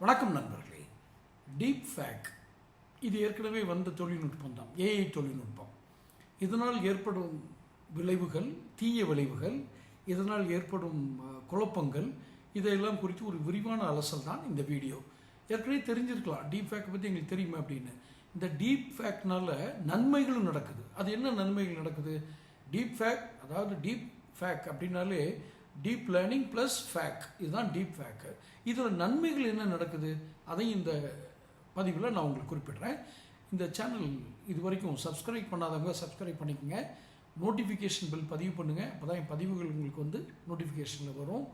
வணக்கம் நண்பர்களே. Deep fake இது ஏற்கனவே வந்த தொழில்நுட்பம் தான். ஏஐ தொழில்நுட்பம். இதனால் ஏற்படும் விளைவுகள் தீய விளைவுகள் இதனால் ஏற்படும் குழப்பங்கள் இதையெல்லாம் குறித்து ஒரு விரிவான அலசல் தான் இந்த வீடியோ. ஏற்கனவே தெரிஞ்சிருக்கலாம். டீப் ஃபேக் பற்றி எங்களுக்கு தெரியுமா அப்படின்னு? இந்த டீப் ஃபேக்னால் நன்மைகளும் நடக்குது. அது என்ன நன்மைகள் நடக்குது? டீப் ஃபேக் அதாவது டீப் ஃபேக் அப்படின்னாலே டீப் லேர்னிங் ப்ளஸ் ஃபேக் இதுதான் டீப் ஃபேக்கு இதில் நன்மைகள் என்ன நடக்குது? அதையும் இந்த பதிவில் நான் உங்களுக்கு குறிப்பிடுறேன். இந்த சேனல் இது வரைக்கும் சப்ஸ்கிரைப் பண்ணாதவங்க சப்ஸ்கிரைப் பண்ணிக்கோங்க. நோட்டிஃபிகேஷன் பில் பதிவு பண்ணுங்கள் அப்போ தான் என் பதிவுகள் உங்களுக்கு வந்து நோட்டிஃபிகேஷனில் வரும்.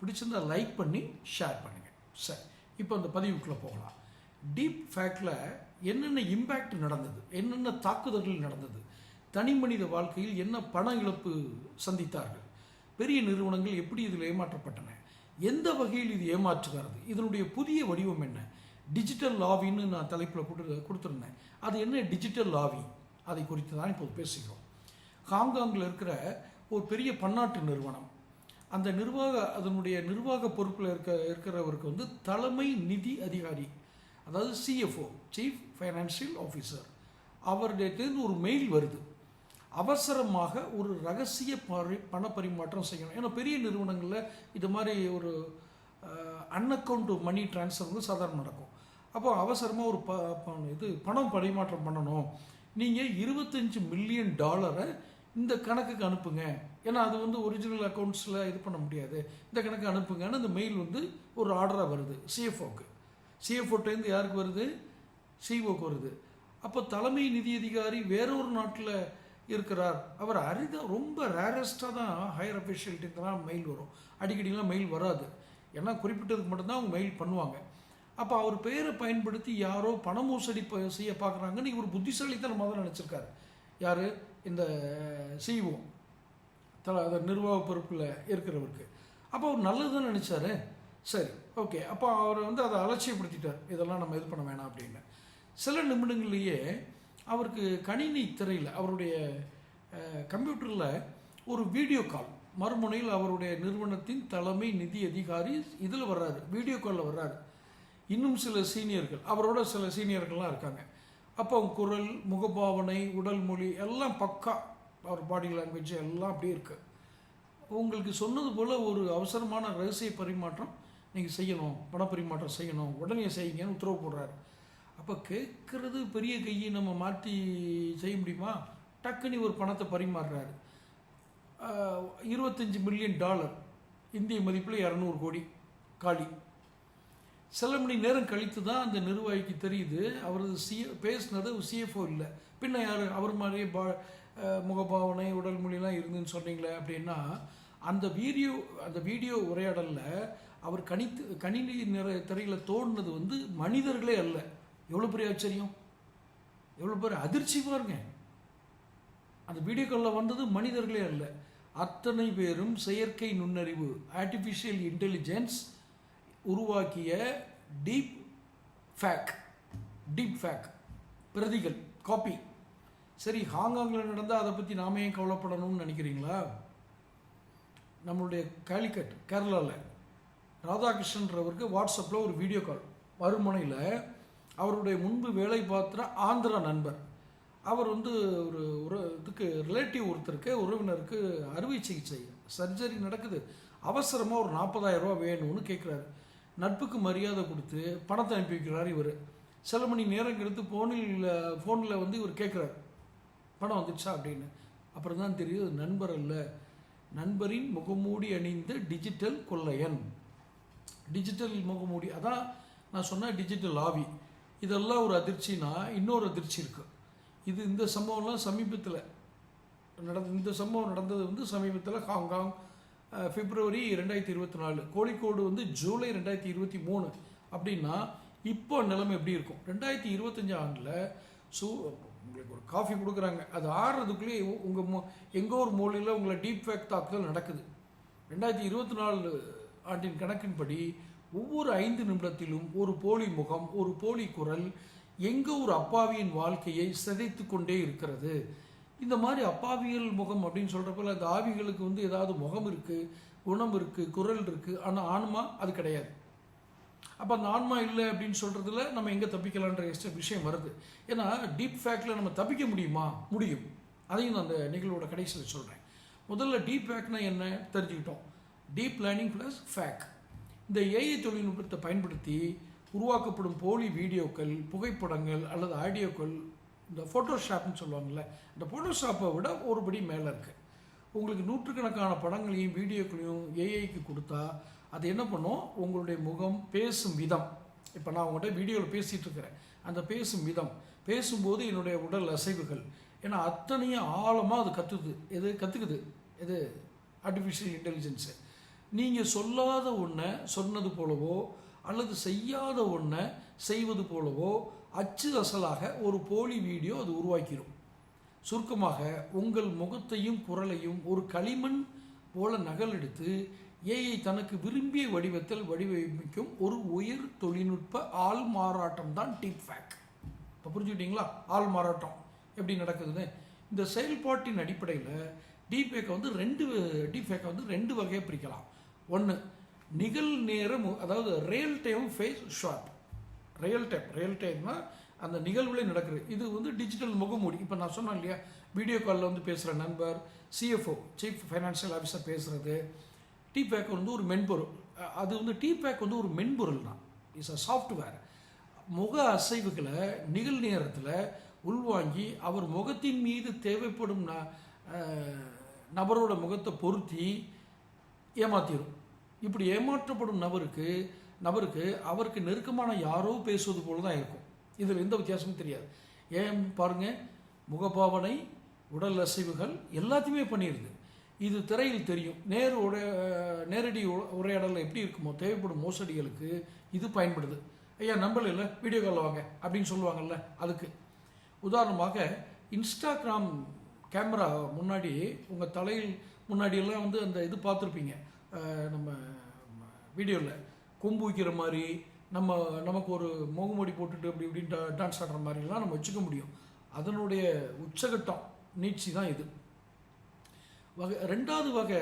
பிடிச்சிருந்தா லைக் பண்ணி ஷேர் பண்ணுங்கள் சரி இப்போ அந்த பதிவுக்குள்ளே போகலாம். டீப் ஃபேக்டில் என்னென்ன இம்பேக்ட் நடந்தது? என்னென்ன தாக்குதல்கள் நடந்தது? தனி மனித வாழ்க்கையில் என்ன பண இழப்பு சந்தித்தார்கள்? பெரிய நிறுவனங்கள் எப்படி இதில் ஏமாற்றப்பட்டன? எந்த வகையில் இது ஏமாற்றுகிறது? இதனுடைய புதிய வடிவம் என்ன? டிஜிட்டல் லாவின்னு நான் தலைப்பில் கொடு கொடுத்துருந்தேன். அது என்ன? டிஜிட்டல் லாவி அதை குறித்து தான் இப்போது பேசுகிறோம். ஹாங்காங்கில் இருக்கிற ஒரு பெரிய பன்னாட்டு நிறுவனம். அந்த நிர்வாக அதனுடைய நிர்வாக பொறுப்பில் இருக்க இருக்கிறவருக்கு வந்து தலைமை நிதி அதிகாரி அதாவது சிஎஃப்ஓ சீஃப் ஃபைனான்சியல் ஆஃபீஸர் அவருடையது ஒரு மெயில் வருது. அவசரமாக ஒரு ரகசிய பரி பண பரிமாற்றம் செய்யணும். ஏன்னா பெரிய நிறுவனங்களில் இது மாதிரி ஒரு அன்அக்கௌண்ட் மணி ட்ரான்ஸ்ஃபர் வந்து சாதாரண நடக்கும். அப்போ அவசரமாக ஒரு ப ப- இது பணம் பரிமாற்றம் பண்ணணும். நீங்கள் இருபத்தஞ்சு மில்லியன் டாலரை இந்த கணக்குக்கு அனுப்புங்க. ஏன்னா அது வந்து ஒரிஜினல் அக்கௌண்ட்ஸில் இது பண்ண முடியாது. இந்த கணக்கு அனுப்புங்கன்னு அந்த மெயில் வந்து ஒரு ஆர்டராக வருது சிஎஃப்ஓக்கு சிஎஃப்ஓட்டேருந்து யாருக்கு வருது? சிஓக்கு வருது. அப்போ தலைமை நிதி அதிகாரி வேறொரு நாட்டில் இருக்கிறார். அவர் அரிதாக ரொம்ப ரேரஸ்ட்டாக தான் ஹையர் அஃபிஷியல்கிட்ட மெயில் வரும். அடிக்கடிலாம் மெயில் வராது. ஏன்னா குறிப்பிட்டதுக்கு மட்டும்தான் அவங்க மெயில் பண்ணுவாங்க. அப்போ அவர் பெயரை பயன்படுத்தி யாரோ பண மோசடி ப- செய்ய பார்க்குறாங்கன்னு இவர் புத்திசாலித்தனமாக தான் நினச்சிருக்காரு. யார்? இந்த சிஓ தல அந்த நிர்வாக பொறுப்பில் இருக்கிறவருக்கு. அப்போ அவர் நல்லது தான் நினச்சாரு. சரி ஓகே அப்போ அவரை வந்து அதை அலட்சியப்படுத்திட்டார். இதெல்லாம் நம்ம இது பண்ண வேணாம் அப்படின்னு. சில நிமிடங்கள்லேயே அவருக்கு கணினி திரையில் அவருடைய கம்ப்யூட்டரில் ஒரு வீடியோ கால் மறுமுனையில் அவருடைய நிறுவனத்தின் தலைமை நிதி அதிகாரி இதில் வர்றாரு வீடியோ காலில் வர்றாரு. இன்னும் சில சீனியர்கள் அவரோட சில சீனியர்கள்லாம் இருக்காங்க. அப்போ அவங்க குரல் முகபாவனை உடல் மொழி எல்லாம் பக்கா அவர் பாடி லாங்குவேஜ் எல்லாம் அப்படியே இருக்கு. உங்களுக்கு சொன்னது போல் ஒரு அவசரமான ரகசிய பரிமாற்றம் நீங்கள் செய்யணும் பணப்பரிமாற்றம் செய்யணும் உடனே செய்யுங்கன்னு உத்தரவு போடுறாரு. அப்போ கேட்குறது பெரிய கையை நம்ம மாற்றி செய்ய முடியுமா? டக்குன்னு ஒரு பணத்தை பரிமாறுறாரு. இருபத்தஞ்சி மில்லியன் டாலர். இந்திய மதிப்பில் இரநூறு கோடி. காலி. சில மணி நேரம் கழித்து தான் அந்த நிர்வாகிக்கு தெரியுது அவரது சி பேசினது சிஎஃப்ஓ இல்லை. பின்ன யார்? அவர் மாதிரியே பா முகபாவனை உடல் மொழிலாம் இருந்துன்னு சொன்னீங்களே அப்படின்னா அந்த வீடியோ அந்த வீடியோ உரையாடலில் அவர் கணித்து கணினி நிற திரையில் தோணுனது வந்து மனிதர்களே அல்ல. எவ்வளோ பெரிய ஆச்சரியம் எவ்வளோ பெரிய அதிர்ச்சி பாருங்க. அந்த வீடியோ காலில் வந்தது மனிதர்களே அல்ல. அத்தனை பேரும் செயற்கை நுண்ணறிவு ஆர்டிஃபிஷியல் இன்டெலிஜென்ஸ் உருவாக்கிய டீப் ஃபேக் டீப் ஃபேக் பிரதிகள் காப்பி சரி ஹாங்காங்கில் நடந்தால் அதை பற்றி நாம ஏன் கவலைப்படணும்னு நினைக்கிறீங்களா? நம்மளுடைய காலிக்கட் கேரளாவில் ராதாகிருஷ்ணன்றவருக்கு வாட்ஸ்அப்பில் ஒரு வீடியோ கால் மறுமுனையில் அவருடைய முன்பு வேலை பார்த்துற ஆந்திரா நண்பர். அவர் வந்து ஒரு ஒரு இதுக்கு ரிலேட்டிவ் ஒருத்தருக்கு உறவினருக்கு அறுவை சிகிச்சை சர்ஜரி நடக்குது. அவசரமாக ஒரு 40000 ரூபா வேணும்னு கேட்குறாரு நட்புக்கு மரியாதை கொடுத்து பணத்தை அனுப்பி வைக்கிறார் இவர். சில மணி நேரம் கழித்து ஃபோனில் ஃபோனில் வந்து இவர் கேட்குறாரு பணம் வந்துச்சா அப்படின்னு. அப்புறம் தான் தெரியுது நண்பர் அல்ல. நண்பரின் முகமூடி அணிந்த டிஜிட்டல் கொள்ளையன். டிஜிட்டல் முகமூடி அதான் நான் சொன்ன டிஜிட்டல் ஆவி. இதெல்லாம் ஒரு அதிர்ச்சினா இன்னொரு அதிர்ச்சி இருக்குது இது இந்த சம்பவம்லாம் சமீபத்தில் நடந்த இந்த சம்பவம் நடந்தது வந்து சமீபத்தில் ஹாங்காங் பிப்ரவரி ரெண்டாயிரத்தி இருபத்தி நாலு கோழிக்கோடு வந்து ஜூலை ரெண்டாயிரத்தி இருபத்தி மூணு அப்படின்னா இப்போ நிலைமை எப்படி இருக்கும்? ரெண்டாயிரத்தி இருபத்தஞ்சி ஆண்டில் சூ உங்களுக்கு ஒரு காஃபி கொடுக்குறாங்க. அது ஆடுறதுக்குள்ளேயே உங்கள் மோ எங்கோ ஒரு மூலையில் உங்களை டீப் ஃபேக் தாக்குதல் நடக்குது. ரெண்டாயிரத்தி இருபத்தி நாலு ஆண்டின் கணக்கின்படி ஒவ்வொரு ஐந்து நிமிடத்திலும் ஒரு போலி முகம் ஒரு போலி குரல் எங்கே ஒரு அப்பாவியின் வாழ்க்கையை சிதைத்து கொண்டே இருக்கிறது. இந்த மாதிரி அப்பாவியல் முகம் அப்படின்னு சொல்கிறப்பல அந்த ஆவிகளுக்கு வந்து ஏதாவது முகம் இருக்குது குணம் இருக்குது குரல் இருக்குது ஆனால் ஆன்மா அது கிடையாது. அப்போ அந்த ஆன்மா இல்லை அப்படின்னு சொல்கிறதுல நம்ம எங்கே தப்பிக்கலான்ற எஸ்ட விஷயம் வருது. ஏன்னா டீப் ஃபேக்டில் நம்ம தப்பிக்க முடியுமா? முடியும். அதையும் நான் அந்த நிகழ்வோட கடைசியில் சொல்கிறேன் முதல்ல டீப் ஃபேக்ட்னா என்ன? தெரிஞ்சுக்கிட்டோம். டீப் லேர்னிங் ப்ளஸ் ஃபேக் இந்த ஏஐ தொழில்நுட்பத்தை பயன்படுத்தி உருவாக்கப்படும் போலி வீடியோக்கள் புகைப்படங்கள் அல்லது ஆடியோக்கள் இந்த ஃபோட்டோஷாப்னு சொல்லுவாங்கள்ல இந்த ஃபோட்டோஷாப்பை விட ஒருபடி மேலே இருக்குது உங்களுக்கு நூற்றுக்கணக்கான படங்களையும் வீடியோக்களையும் ஏஐக்கு கொடுத்தா அது என்ன பண்ணும்? உங்களுடைய முகம் பேசும் விதம். இப்போ நான் உங்கள்கிட்ட வீடியோவில் பேசிகிட்டு இருக்கிறேன். அந்த பேசும் விதம். பேசும்போது என்னுடைய உடல் அசைவுகள். ஏன்னா அத்தனையும் ஆழமாக அது கற்றுது எது கற்றுக்குது எது? ஆர்டிஃபிஷியல் இன்டெலிஜென்ஸு நீங்கள் சொல்லாத ஒன்றை சொன்னது போலவோ அல்லது செய்யாத ஒன்றை செய்வது போலவோ அச்சு அசலாக ஒரு போலி வீடியோ அது உருவாக்கிடும் சுருக்கமாக உங்கள் முகத்தையும் குரலையும் ஒரு களிமண் போல நகலெடுத்து ஏஐ தனக்கு விரும்பிய வடிவத்தில் வடிவமைக்கும் ஒரு உயர் தொழில்நுட்ப ஆள் மாறாட்டம் தான் டீப் ஃபேக் இப்போ புரிஞ்சுக்கிட்டீங்களா? ஆள் மாறாட்டம். எப்படி நடக்குதுன்னு? இந்த செயல்பாட்டின் அடிப்படையில் டீபேக்கை வந்து ரெண்டு டீபேக்கை வந்து ரெண்டு வகையாக பிரிக்கலாம். ஒன்று நிகழ் நேரம் அதாவது real time face short real time real டைம்னா அந்த நிகழ்வுலேயே நடக்குது. இது வந்து டிஜிட்டல் முகமூடி. இப்போ நான் சொன்னேன் இல்லையா வீடியோ காலில் வந்து பேசுகிற நண்பர் சிஎஃப்ஓ சீஃப் ஃபைனான்ஷியல் ஆஃபீஸர் பேசுகிறது டிபேக் வந்து ஒரு மென்பொருள். அது வந்து டிபேக் வந்து ஒரு மென்பொருள் தான். இட்ஸ் அ சாஃப்ட்வேர் முக அசைவுகளை நிகழ் நேரத்தில் உள்வாங்கி அவர் முகத்தின் மீது தேவைப்படும் நபரோட முகத்தை பொருத்தி ஏமாத்திடும் இப்படி ஏமாற்றப்படும் நபருக்கு நபருக்கு அவருக்கு நெருக்கமான யாரோ பேசுவது போல தான் இருக்கும். இதில் எந்த வித்தியாசமும் தெரியாது. ஏன் பாருங்க முகபாவனை உடல் அசைவுகள் எல்லாத்தையுமே பண்ணிடுது இது திரையில் தெரியும். நேர் உட நேரடி உரையாடலில் எப்படி இருக்குமோ தேவைப்படும் மோசடிகளுக்கு இது பயன்படுது. ஐயா நம்பல வீடியோ காலில் வாங்க அப்படின்னு சொல்லுவாங்கல்ல அதுக்கு. உதாரணமாக இன்ஸ்டாகிராம் கேமரா முன்னாடி உங்கள் தலையில் முன்னாடியெல்லாம் வந்து அந்த இது பார்த்துருப்பீங்க. நம்ம வீடியோவில் கொம்பு வைக்கிற மாதிரி நம்ம நமக்கு ஒரு முகமூடி போட்டுட்டு அப்படி இப்படின்னு டான்ஸ் ஆடுற மாதிரிலாம் நம்ம வச்சுக்க முடியும். அதனுடைய உச்சகட்டம் நீட்சி தான் இது. வகை ரெண்டாவது வகை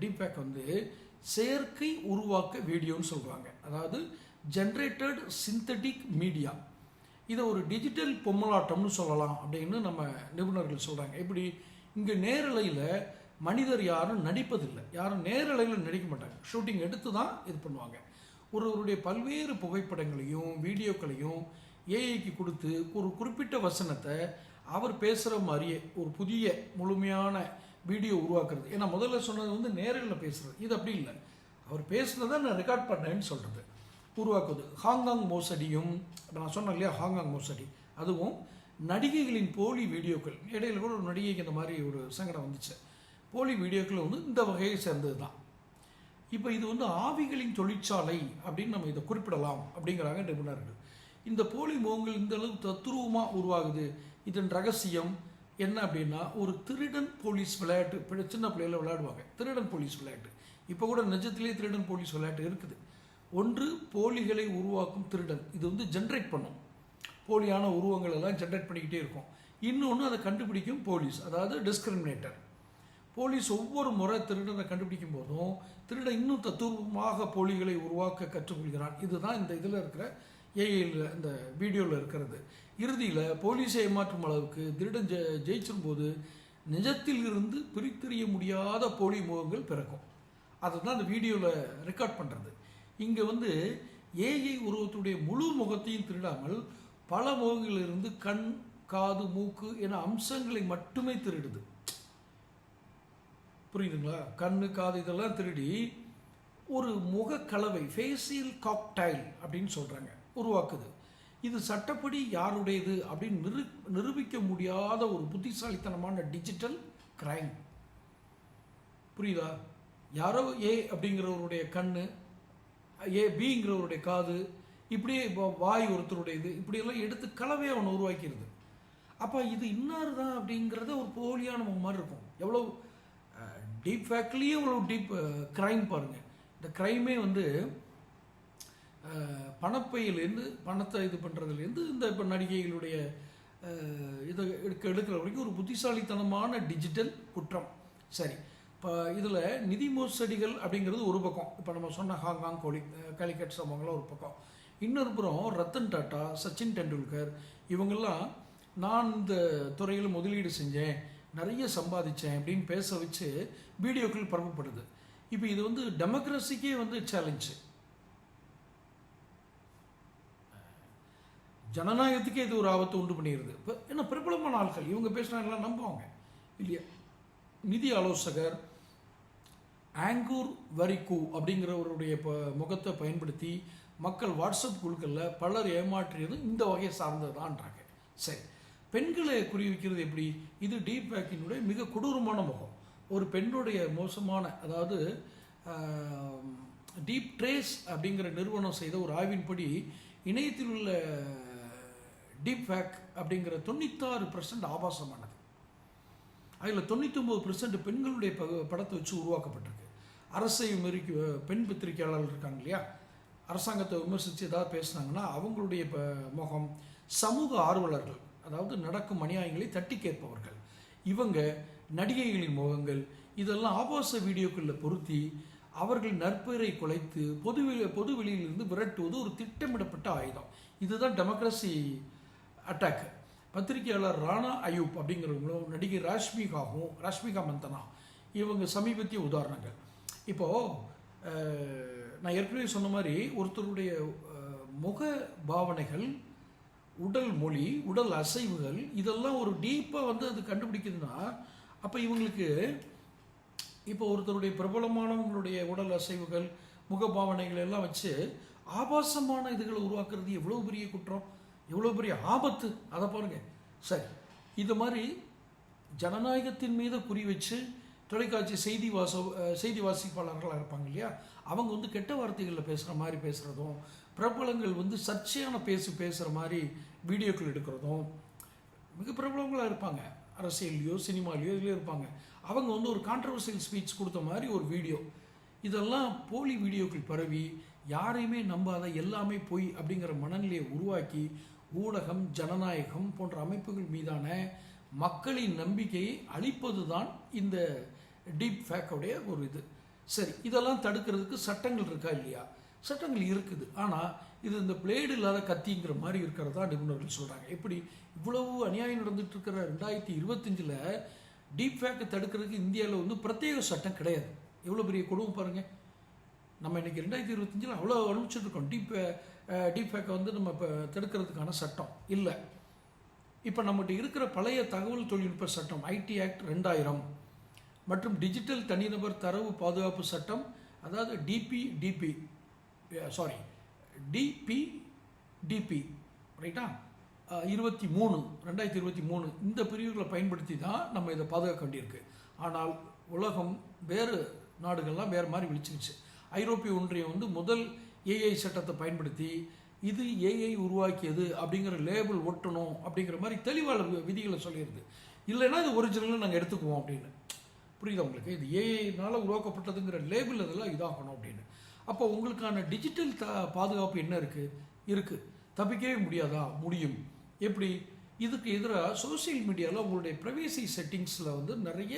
டீபேக் வந்து செயற்கை உருவாக்க வீடியோன்னு சொல்கிறாங்க அதாவது ஜென்ரேட்டட் சிந்தட்டிக் மீடியா இதை ஒரு டிஜிட்டல் பொம்மலாட்டம்னு சொல்லலாம் அப்படின்னு நம்ம நிபுணர்கள் சொல்கிறாங்க இப்படி இங்கே நேரலையில் மனிதர் யாரும் நடிப்பதில்லை. யாரும் நேரலையில் நடிக்க மாட்டாங்க. ஷூட்டிங் எடுத்து தான் இது பண்ணுவாங்க. ஒருவருடைய பல்வேறு புகைப்படங்களையும் வீடியோக்களையும் ஏஐக்கு கொடுத்து ஒரு குறிப்பிட்ட வசனத்தை அவர் பேசுகிற மாதிரியே ஒரு புதிய முழுமையான வீடியோ உருவாக்குறது. ஏன்னா முதல்ல சொன்னது வந்து நேரில் பேசுறது. இது அப்படி இல்லை. அவர் பேசுனதை நான் ரெக்கார்ட் பண்ணேன்னு சொல்கிறது உருவாக்குவது. ஹாங்காங் மோசடியும் இப்ப நான் சொன்னேன் இல்லையா ஹாங்காங் மோசடி. அதுவும் நடிகைகளின் போலி வீடியோக்கள். இடையில கூட ஒரு நடிகைக்கு இந்த மாதிரி ஒரு சங்கடம் வந்துச்சு. போலி வீடியோக்கள் வந்து இந்த வகையை சேர்ந்தது தான் இப்போ இது வந்து ஆவிகளின் தொழிற்சாலை அப்படின்னு நம்ம இதை குறிப்பிடலாம் அப்படிங்கிறாங்க நிபுணர்கள். இந்த போலி முகங்கள் இந்த அளவு தத்ரூபமாக உருவாகுது. இதன் ரகசியம் என்ன அப்படின்னா ஒரு திருடன் போலீஸ் விளையாட்டு சின்ன பிள்ளையில் விளையாடுவாங்க. திருடன் போலீஸ் விளையாட்டு. இப்போ கூட நிஜத்திலே திருடன் போலீஸ் விளையாட்டு இருக்குது. ஒன்று போலிகளை உருவாக்கும் திருடன். இது வந்து ஜென்ரேட் பண்ணும். போலியான உருவங்கள் எல்லாம் ஜென்ரேட் பண்ணிக்கிட்டே இருக்கும். இன்னொன்று அதை கண்டுபிடிக்கும் போலீஸ் அதாவது டிஸ்கிரிமினேட்டர் போலீஸ் ஒவ்வொரு முறை திருடனை கண்டுபிடிக்கும் போதும் திருடன் இன்னும் தத்துவமாக போலிகளை உருவாக்க கற்றுக்கொள்கிறான். இதுதான் இந்த இதில் இருக்கிற ஏஐயில் இந்த வீடியோவில் இருக்கிறது. இறுதியில் போலீஸை ஏமாற்றும் அளவுக்கு திருடன் ஜெ ஜெயிச்சிரும் போது நிஜத்தில் இருந்து பிரித்தறிய முடியாத போலி முகங்கள் பிறக்கும். அதை தான் அந்த வீடியோவில் ரெக்கார்ட் பண்ணுறது இங்கே வந்து ஏஐ உருவத்துடைய முழு முகத்தையும் திருடாமல் பல முகங்களிலிருந்து கண் காது மூக்கு என அம்சங்களை மட்டுமே திருடுது. புரியுதுங்களா? கண்ணு காது இதெல்லாம் திருடி ஒரு முகக்கலவை ஃபேசியல் காக்டைல் அப்படின்னு சொல்கிறாங்க உருவாக்குது. இது சட்டப்படி யாருடையது அப்படின்னு நிரு நிரூபிக்க முடியாத ஒரு புத்திசாலித்தனமான டிஜிட்டல் கிரைம் புரியுதா? யாரோ ஏ அப்படிங்கிறவருடைய கண்ணு ஏ பிங்கிறவருடைய காது இப்படியே இப்போ வாய் ஒருத்தருடையது இப்படியெல்லாம் எடுத்து கலவையை அவனை உருவாக்கிடுது அப்போ இது இன்னார் தான் அப்படிங்கிறத ஒரு போலியான மாதிரி இருக்கும். எவ்வளோ டீப் ஃபேக்ட்லேயே இவ்வளோ டீப் க்ரைம் பாருங்கள் இந்த க்ரைமே வந்து பணப்பையிலேருந்து பணத்தை இது பண்ணுறதுலேருந்து இந்த இப்போ நடிகைகளுடைய இதை எடுக்க எடுக்கிற வரைக்கும் ஒரு புத்திசாலித்தனமான டிஜிட்டல் குற்றம். சரி. இப்போ இதில் நிதி மோசடிகள் அப்படிங்கிறது ஒரு பக்கம். இப்போ நம்ம சொன்ன ஹாங்காங் கோலி கலிக்கட் சம்பவங்களாம் ஒரு பக்கம். இன்னொரு புறம் ரத்தன் டாட்டா சச்சின் டெண்டுல்கர் இவங்கெல்லாம் நான் இந்த துறையில் முதலீடு செஞ்சேன். நிறைய சம்பாதிச்சேன் அப்படின்னு பேச வச்சு வீடியோக்கள் பரப்பப்படுது. இப்போ இது வந்து டெமோக்ரஸிக்கே வந்து சேலஞ்சு ஜனநாயகத்துக்கே இது ஒரு ஆபத்து உண்டு பண்ணிடுது. இப்போ என்ன பிரபலமான ஆட்கள் இவங்க பேசுனாங்கலாம் நம்புவாங்க. இல்லையா? நிதி ஆலோசகர் ஆங்கூர் வரிக்கு அப்படிங்கிறவருடைய ப முகத்தை பயன்படுத்தி மக்கள் வாட்ஸ்அப் குழுக்களில் பலர் ஏமாற்றியதும் இந்த வகையை சார்ந்ததான்றாங்க சரி. பெண்களை குறிவிக்கிறது எப்படி? இது டீப் பேக்கினுடைய மிக கொடூரமான முகம். ஒரு பெண்ணுடைய மோசமான அதாவது டீப் ட்ரேஸ் அப்படிங்கிற நிறுவனம் செய்த ஒரு ஆய்வின்படி இணையத்தில் உள்ள டீப் ஃபேக் அப்படிங்கிற தொண்ணூத்தாறு பர்சன்ட் ஆபாசமானது. அதில் தொண்ணூத்தொம்பது பர்சன்ட் பெண்களுடைய ப படத்தை வச்சு உருவாக்கப்பட்டிருக்கு. அரசை விமரிக்க பெண் பத்திரிகையாளர்கள் இருக்காங்க இல்லையா? அரசாங்கத்தை விமர்சித்து ஏதாவது பேசுனாங்கன்னா அவங்களுடைய ப முகம் சமூக ஆர்வலர்கள் அதாவது நடக்கும் அநியாயங்களை தட்டி கேட்பவர்கள். இவங்க நடிகைகளின் முகங்கள் இதெல்லாம் ஆபாச வீடியோக்களில் பொருத்தி அவர்கள் நற்பெயரை குலைத்து பொதுவெளி பொது வெளியிலிருந்து விரட்டுவது ஒரு திட்டமிடப்பட்ட ஆயுதம். இதுதான் டெமோக்ரஸி அட்டாக் பத்திரிகையாளர் ராணா அயூப் அப்படிங்கிறவங்களும் நடிகை ராஷ்மிகாவும் ராஷ்மிகா மந்தனா இவங்க சமீபத்திய உதாரணங்கள். இப்போது நான் ஏற்கனவே சொன்ன மாதிரி ஒருத்தருடைய முக பாவனைகள் உடல் மொழி உடல் அசைவுகள் இதெல்லாம் ஒரு டீப்பாக வந்து அது கண்டுபிடிக்குதுன்னா அப்போ இவங்களுக்கு இப்போ ஒருத்தருடைய பிரபலமானவங்களுடைய உடல் அசைவுகள் முகபாவனைகள் எல்லாம் வச்சு ஆபாசமான இதுகளை உருவாக்குறது எவ்வளோ பெரிய குற்றம் எவ்வளோ பெரிய ஆபத்து? அதை பாருங்கள் சரி இது மாதிரி ஜனநாயகத்தின் மீது குறி வச்சு தொலைக்காட்சி செய்தி வாச செய்தி வாசிப்பாளர்களாக இருப்பாங்க இல்லையா? அவங்க வந்து கெட்ட வார்த்தைகளில் பேசுகிற மாதிரி பேசுகிறதும் பிரபலங்கள் வந்து சர்ச்சையான பேசி பேசுகிற மாதிரி வீடியோக்கள் எடுக்கிறதும் மிக பிரபலங்களாக இருப்பாங்க. அரசியல்லையோ சினிமாலேயோ இதுலேயோ இருப்பாங்க. அவங்க வந்து ஒரு கான்ட்ரவர்சியல் ஸ்பீச் கொடுத்த மாதிரி ஒரு வீடியோ. இதெல்லாம் போலி வீடியோக்கள் பரவி யாரையுமே நம்பாத எல்லாமே பொய் அப்படிங்கிற மனநிலையை உருவாக்கி ஊடகம் ஜனநாயகம் போன்ற அமைப்புகள் மீதான மக்களின் நம்பிக்கையை அளிப்பது தான் இந்த டீப் ஃபேக்கோடைய ஒரு இது. சரி இதெல்லாம் தடுக்கிறதுக்கு சட்டங்கள் இருக்கா இல்லையா? சட்டங்கள் இருக்குது. ஆனால் இது இந்த பிளேடு இல்லாத கத்திங்கிற மாதிரி இருக்கிறதா நிபுணர்கள் சொல்கிறாங்க எப்படி? இவ்வளவு அநியாயம் நடந்துட்டு இருக்கிற ரெண்டாயிரத்தி இருபத்தஞ்சில் டீப் ஃபேக்கை தடுக்கிறதுக்கு இந்தியாவில் வந்து பிரத்யேக சட்டம் கிடையாது. எவ்வளோ பெரிய கொடுமை பாருங்கள் நம்ம இன்னைக்கு ரெண்டாயிரத்தி இருபத்தஞ்சில் அவ்வளோ அனுப்பிச்சிட்ருக்கோம் டீப் டீப் ஃபேக்கை வந்து நம்ம இப்போ தடுக்கிறதுக்கான சட்டம் இல்லை. இப்போ நம்மகிட்ட இருக்கிற பழைய தகவல் தொழில்நுட்ப சட்டம் ஐடி ஆக்ட் ரெண்டாயிரம். மற்றும் டிஜிட்டல் தனிநபர் தரவு பாதுகாப்பு சட்டம் அதாவது DP DP sorry DP DP ரைட்டா இருபத்தி மூணு ரெண்டாயிரத்தி இருபத்தி மூணு இந்த பிரிவுகளை பயன்படுத்தி தான் நம்ம இதை பாதுகாக்க வேண்டியிருக்கு. ஆனால் உலகம் வேறு நாடுகள்லாம் வேறு மாதிரி விழிச்சிருச்சு. ஐரோப்பிய ஒன்றியம் வந்து முதல் ஏஐ சட்டத்தை பயன்படுத்தி இது ஏஐ உருவாக்கியது அப்படிங்கிற லேபிள் ஒட்டணும் அப்படிங்கிற மாதிரி தெளிவான விதிகளை சொல்லிடுது இல்லைன்னா இது ஒரிஜினல் நாங்கள் எடுத்துக்குவோம் அப்படின்னு. புரியுதா உங்களுக்கு? இது ஏஐனால் உருவாக்கப்பட்டதுங்கிற லேபிள் அதெல்லாம் இதாகணும் அப்படின்னு. அப்போ உங்களுக்கான டிஜிட்டல் த பாதுகாப்பு என்ன இருக்குது இருக்குது தப்பிக்கவே முடியாதா? முடியும். எப்படி? இதுக்கு எதிராக சோஷியல் மீடியாவில் உங்களுடைய ப்ரைவேசி செட்டிங்ஸில் வந்து நிறைய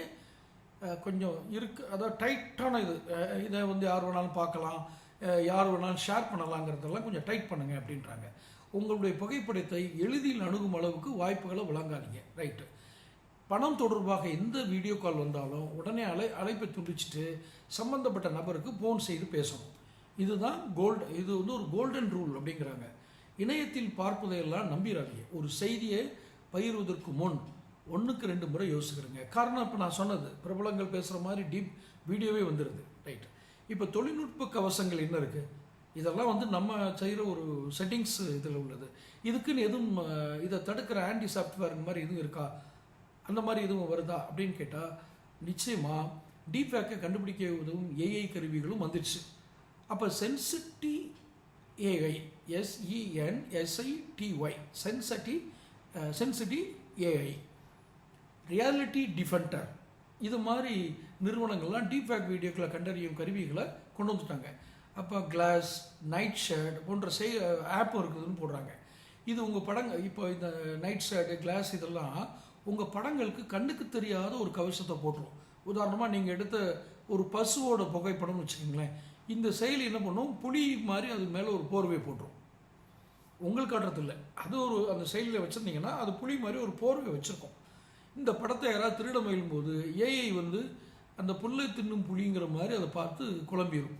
கொஞ்சம் இருக்கு. அதாவது டைட்டான இது இதை வந்து யார் வேணாலும் பார்க்கலாம். யார் வேணாலும் ஷேர் பண்ணலாங்கிறதெல்லாம் கொஞ்சம் டைட் பண்ணுங்கள் அப்படின்றாங்க. உங்களுடைய புகைப்படத்தை எளிதில் அணுகும் அளவுக்கு வாய்ப்புகளை வழங்காதீங்க. ரைட்டு பணம் தொடர்பாக எந்த வீடியோ கால் வந்தாலும் உடனே அலை அழைப்பை துண்டிச்சிட்டு சம்பந்தப்பட்ட நபருக்கு ஃபோன் செய்து பேசணும். இதுதான் கோல்டு இது வந்து ஒரு கோல்டன் ரூல் அப்படிங்கிறாங்க. இணையத்தில் பார்ப்பதையெல்லாம் நம்பிடாதீங்க ஒரு செய்தியை பகிர்வதற்கு முன் ஒன்றுக்கு ரெண்டு முறை யோசிக்கிறேங்க. காரணம் இப்போ நான் சொன்னது பிரபலங்கள் பேசுகிற மாதிரி டீப் வீடியோவே வந்துடுது ரைட் இப்போ தொழில்நுட்ப கவசங்கள் என்ன இருக்குது இதெல்லாம் வந்து நம்ம செய்கிற ஒரு செட்டிங்ஸ் இதில் உள்ளது. இதுக்குன்னு எதுவும் இதை தடுக்கிற ஆன்டி சாஃப்ட்வேர் மாதிரி எதுவும் இருக்கா? அந்த மாதிரி எதுவும் வருதா அப்படின்னு கேட்டால் நிச்சயமாக டீபேக்கை கண்டுபிடிக்க உதவும் ஏஐ கருவிகளும் வந்துடுச்சு. அப்போ Sensity AI S E N S I T Y Sensity Sensity AI Reality Defender இது மாதிரி நிறுவனங்கள்லாம் டீபேக் வீடியோக்களை கண்டறியும் கருவிகளை கொண்டு வந்துட்டாங்க. அப்போ கிளாஸ் நைட் ஷேட் போன்ற செய் ஆப்பும் இருக்குதுன்னு போடுறாங்க. இது உங்கள் படங்கள் இப்போ இந்த நைட் ஷேடு கிளாஸ் இதெல்லாம் உங்கள் படங்களுக்கு கண்ணுக்கு தெரியாத ஒரு கவசத்தை போட்டுரும். உதாரணமாக நீங்கள் எடுத்த ஒரு பசுவோட புகைப்படம்னு வச்சுக்கோங்களேன். இந்த செயலி என்ன பண்ணும்? புலி மாதிரி அது மேலே ஒரு போர்வை போட்டுரும். உங்களுக்கு காட்டுறதில்ல அது ஒரு அந்த செயலியில் வச்சுருந்தீங்கன்னா அது புலி மாதிரி ஒரு போர்வை வச்சுருக்கோம். இந்த படத்தை யாராவது திருட முயலும்போது ஏஐ வந்து அந்த புல்லை தின்னும் புலிங்கிற மாதிரி அதை பார்த்து குழம்பிடும்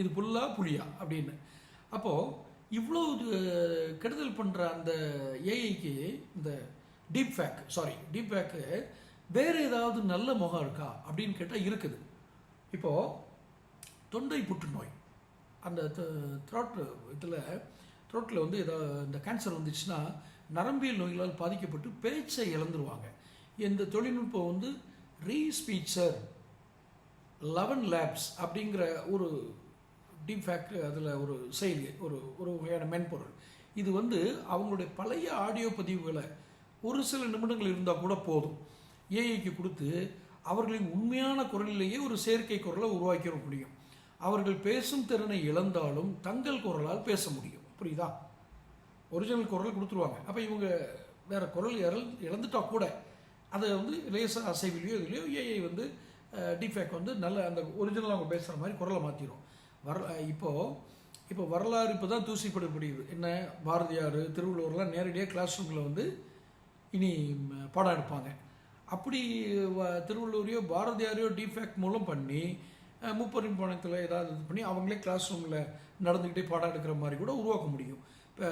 இது புல்லா புளியா அப்படின்னு. அப்போது இவ்வளோ இது கெடுதல் பண்ணுற அந்த ஏஐக்கு இந்த deep fake sorry deep fake வேறு ஏதாவது நல்ல முகம் இருக்கா அப்படின்னு கேட்டால் இருக்குது. இப்போது தொண்டை புற்றுநோய். அந்த த்ரோட் இதில் த்ரோட்டில் வந்து ஏதாவது இந்த கேன்சர் வந்துச்சுன்னா நரம்பியல் நோய்களால் பாதிக்கப்பட்டு பேச்சை இழந்துருவாங்க. இந்த தொழில்நுட்பம் வந்து ரீஸ்பீச்சர் லெவன் லேப்ஸ் அப்படிங்கிற ஒரு டிஃபேக்ட் அதில் ஒரு செயலி ஒரு ஒரு வகையான மென்பொருள். இது வந்து அவங்களுடைய பழைய ஆடியோ பதிவுகளை ஒரு சில நிமிடங்கள் இருந்தால் கூட போதும். ஏஐக்கு கொடுத்து அவர்களின் உண்மையான குரலிலேயே ஒரு செயற்கை குரலை உருவாக்கிட முடியும். அவர்கள் பேசும் திறனை இழந்தாலும் தங்கள் குரலால் பேச முடியும். புரியுதா? ஒரிஜினல் குரல் கொடுத்துருவாங்க. அப்போ இவங்க வேறு குரல் இறல் இழந்துட்டா கூட அதை வந்து லேசாக அசைவிலையோ இதுலையோ ஏஐ வந்து டிஃபேக் வந்து நல்ல அந்த ஒரிஜினல் அவங்க பேசுகிற மாதிரி குரலை மாற்றிடும் வர இப்போது இப்போ வரலாறு இப்போ தான் தூசிப்படக்கூடியது என்ன பாரதியார் திருவள்ளுவர்லாம் நேரடியாக கிளாஸ் ரூமில் வந்து இனி பாடம் எடுப்பாங்க. அப்படி திருவள்ளூரையோ பாரதியாரையோ டிஃபேக்ட் மூலம் பண்ணி அஹ், பணத்தில் ஏதாவது இது பண்ணி அவங்களே கிளாஸ் ரூமில் நடந்துக்கிட்டே பாடம் எடுக்கிற மாதிரி கூட உருவாக்க முடியும். இப்போ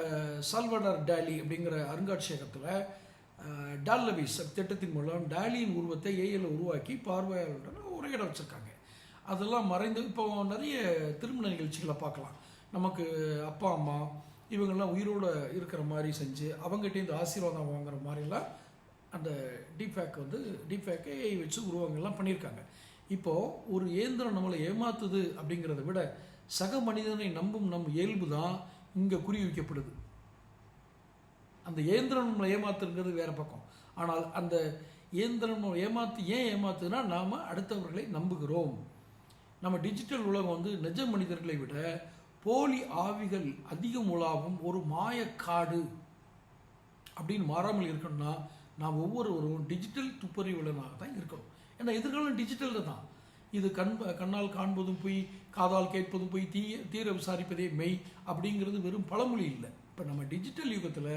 சால்வடார் டாலி அப்படிங்கிற அருங்காட்சியகத்தில் டால்லவிஸ் திட்டத்தின் மூலம் டாலியின் உருவத்தை ஏஐல உருவாக்கி பார்வையாளருடன் உரையிட வச்சுருக்காங்க. அதெல்லாம் மறைந்து இப்போ நிறைய திருமண நிகழ்ச்சிகளை பார்க்கலாம். நமக்கு அப்பா அம்மா இவங்கெல்லாம் உயிரோடு இருக்கிற மாதிரி செஞ்சு அவங்ககிட்டேருந்து ஆசீர்வாதம் வாங்குற மாதிரிலாம் அந்த டீஃபேக் வந்து டீஃபேக்கை ஏஐ வச்சு உருவங்கள்லாம் பண்ணியிருக்காங்க. இப்போது ஒரு இயந்திரம் நம்மளை ஏமாத்துது அப்படிங்கிறத விட சக மனிதனை நம்பும் நம் இயல்பு தான் இங்கே குறி வைக்கப்படுது. அந்த இயந்திரம் நம்மளை ஏமாத்துங்கிறது வேறு பக்கம். ஆனால் அந்த இயந்திரம் ஏமாத்து ஏன் ஏமாத்துனா நாம் அடுத்தவர்களை நம்புகிறோம். நம்ம டிஜிட்டல் உலகம் வந்து நிஜ மனிதர்களை விட போலி ஆவிகள் அதிகம் உலாவும் ஒரு மாயக்காடு அப்படின்னு மாறாமல் இருக்கணும்னா நாம் ஒவ்வொருவரும் டிஜிட்டல் துப்பறிவுள்ளனாக தான் இருக்கணும். ஏன்னா எதிர்காலம் டிஜிட்டலில் தான். இது கண் கண்ணால் காண்பதும் பொய் காதால் கேட்பதும் பொய் தீ தீர விசாரிப்பதே மெய் அப்படிங்கிறது வெறும் பழமொழி இல்லை. இப்போ நம்ம டிஜிட்டல் யுகத்தில்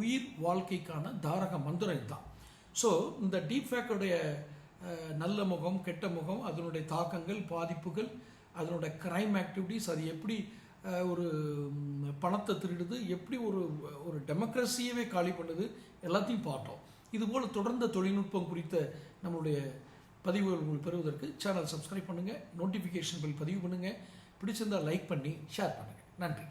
உயிர் வாழ்க்கைக்கான தாரக மந்திரம் இதுதான். ஸோ இந்த டீஃபேக்குடைய நல்ல முகம் கெட்ட முகம் அதனுடைய தாக்கங்கள் பாதிப்புகள் அதனோட க்ரைம் ஆக்டிவிட்டீஸ் அது எப்படி ஒரு பணத்தை திருடுது எப்படி ஒரு ஒரு டெமோக்ரஸியவே காலி பண்ணுது எல்லாத்தையும் பார்த்தோம். இதுபோல் தொடர்ந்த தொழில்நுட்பம் குறித்த நம்மளுடைய பதிவுகள் உங்களுக்கு பெறுவதற்கு சேனல் சப்ஸ்கிரைப் பண்ணுங்கள் நோட்டிஃபிகேஷன் பில் பதிவு பண்ணுங்கள் பிடிச்சிருந்தா லைக் பண்ணி ஷேர் பண்ணுங்கள் நன்றி.